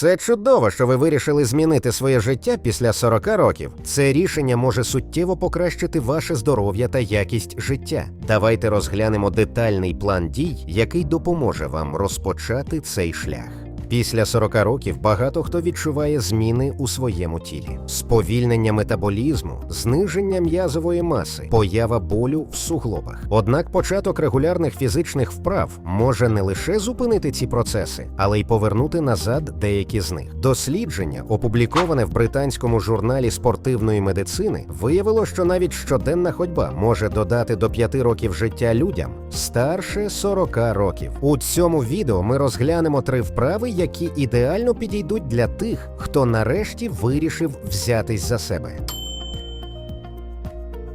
Це чудово, що ви вирішили змінити своє життя після 40 років. Це рішення може суттєво покращити ваше здоров'я та якість життя. Давайте розглянемо детальний план дій, який допоможе вам розпочати цей шлях. Після 40 років багато хто відчуває зміни у своєму тілі: сповільнення метаболізму, зниження м'язової маси, поява болю в суглобах. Однак початок регулярних фізичних вправ може не лише зупинити ці процеси, але й повернути назад деякі з них. Дослідження, опубліковане в британському журналі спортивної медицини, виявило, що навіть щоденна ходьба може додати до 5 років життя людям старше 40 років. У цьому відео ми розглянемо три вправи, які ідеально підійдуть для тих, хто нарешті вирішив взятись за себе.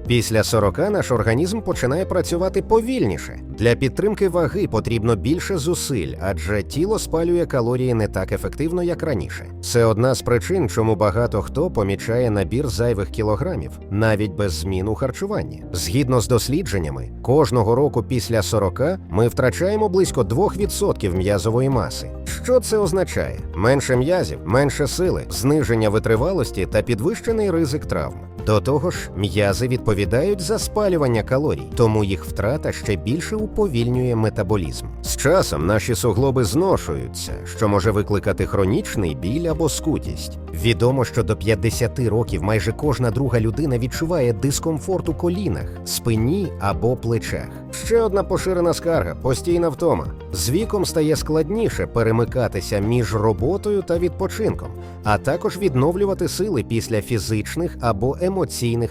Після 40 наш організм починає працювати повільніше. Для підтримки ваги потрібно більше зусиль, адже тіло спалює калорії не так ефективно, як раніше. Це одна з причин, чому багато хто помічає набір зайвих кілограмів, навіть без змін у харчуванні. Згідно з дослідженнями, кожного року після 40 ми втрачаємо близько 2% м'язової маси. Що це означає? Менше м'язів, менше сили, зниження витривалості та підвищений ризик травм. До того ж, м'язи відповідають за спалювання калорій, тому їх втрата ще більше уповільнює метаболізм. З часом наші суглоби зношуються, що може викликати хронічний біль або скутість. Відомо, що до 50 років майже кожна друга людина відчуває дискомфорт у колінах, спині або плечах. Ще одна поширена скарга постійна втома. З віком стає складніше перемикатися між роботою та відпочинком, а також відновлювати сили після фізичних або емоційних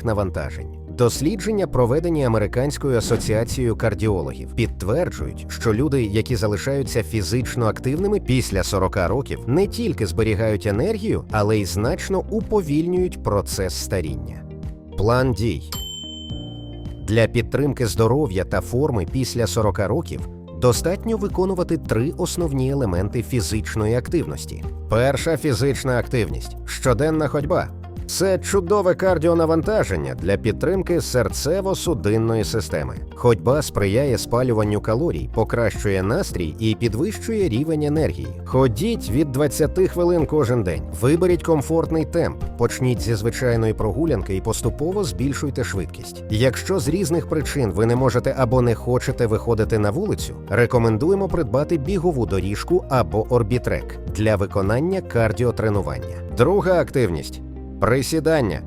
навантажень. Дослідження, проведені Американською асоціацією кардіологів, підтверджують, що люди, які залишаються фізично активними після 40 років, не тільки зберігають енергію, але й значно уповільнюють процес старіння. План дій для підтримки здоров'я та форми після 40 років достатньо виконувати три основні елементи фізичної активності. Перша фізична активність щоденна ходьба. Це чудове кардіонавантаження для підтримки серцево-судинної системи. Ходьба сприяє спалюванню калорій, покращує настрій і підвищує рівень енергії. Ходіть від 20 хвилин кожен день. Виберіть комфортний темп, почніть зі звичайної прогулянки і поступово збільшуйте швидкість. Якщо з різних причин ви не можете або не хочете виходити на вулицю, рекомендуємо придбати бігову доріжку або орбітрек для виконання кардіотренування. Друга активність. Присідання.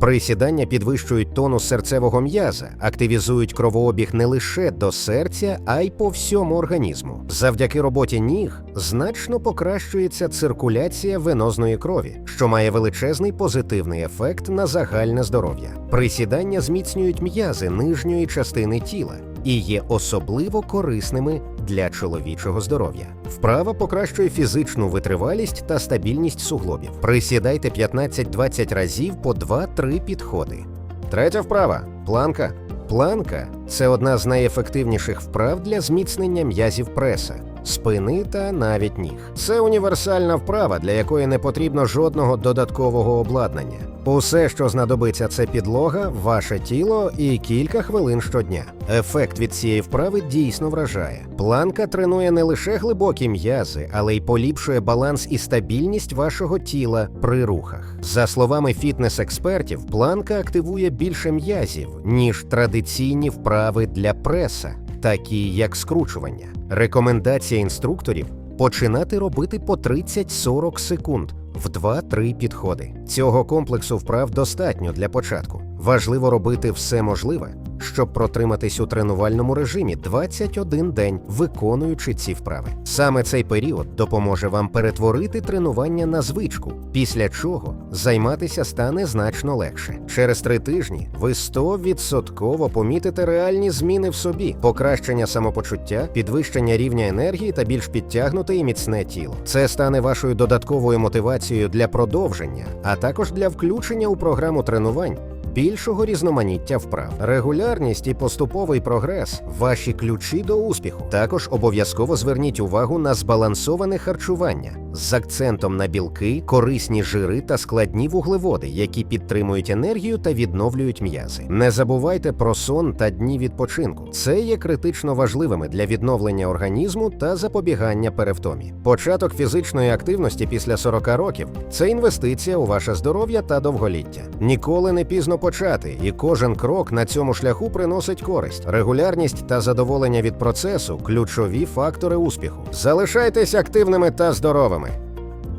Присідання підвищують тонус серцевого м'яза, активізують кровообіг не лише до серця, а й по всьому організму. Завдяки роботі ніг значно покращується циркуляція венозної крові, що має величезний позитивний ефект на загальне здоров'я. Присідання зміцнюють м'язи нижньої частини тіла і є особливо корисними для чоловічого здоров'я. Вправа покращує фізичну витривалість та стабільність суглобів. Присідайте 15-20 разів по 2-3 підходи. Третя вправа планка. Планка це одна з найефективніших вправ для зміцнення м'язів преса, спини та навіть ніг. Це універсальна вправа, для якої не потрібно жодного додаткового обладнання. Усе, що знадобиться, це підлога, ваше тіло і кілька хвилин щодня. Ефект від цієї вправи дійсно вражає. Планка тренує не лише глибокі м'язи, але й поліпшує баланс і стабільність вашого тіла при рухах. За словами фітнес-експертів, планка активує більше м'язів, ніж традиційні вправи для преса, такі як скручування. Рекомендація інструкторів починати робити по 30-40 секунд в 2-3 підходи. Цього комплексу вправ достатньо для початку. Важливо робити все можливе, щоб протриматись у тренувальному режимі 21 день, виконуючи ці вправи. Саме цей період допоможе вам перетворити тренування на звичку, після чого займатися стане значно легше. Через три тижні ви 100% помітите реальні зміни в собі, покращення самопочуття, підвищення рівня енергії та більш підтягнуте і міцне тіло. Це стане вашою додатковою мотивацією для продовження, а також для включення у програму тренувань більшого різноманіття вправ. Регулярність і поступовий прогрес ваші ключі до успіху. Також обов'язково зверніть увагу на збалансоване харчування з акцентом на білки, корисні жири та складні вуглеводи, які підтримують енергію та відновлюють м'язи. Не забувайте про сон та дні відпочинку. Це є критично важливими для відновлення організму та запобігання перевтомі. Початок фізичної активності після 40 років це інвестиція у ваше здоров'я та довголіття. Ніколи не пізно почати, і кожен крок на цьому шляху приносить користь. Регулярність та задоволення від процесу ключові фактори успіху. Залишайтесь активними та здоровими.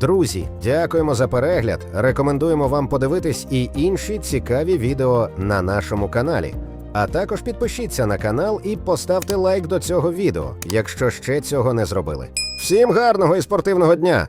Друзі, дякуємо за перегляд. Рекомендуємо вам подивитись і інші цікаві відео на нашому каналі. А також підпишіться на канал і поставте лайк до цього відео, якщо ще цього не зробили. Всім гарного і спортивного дня!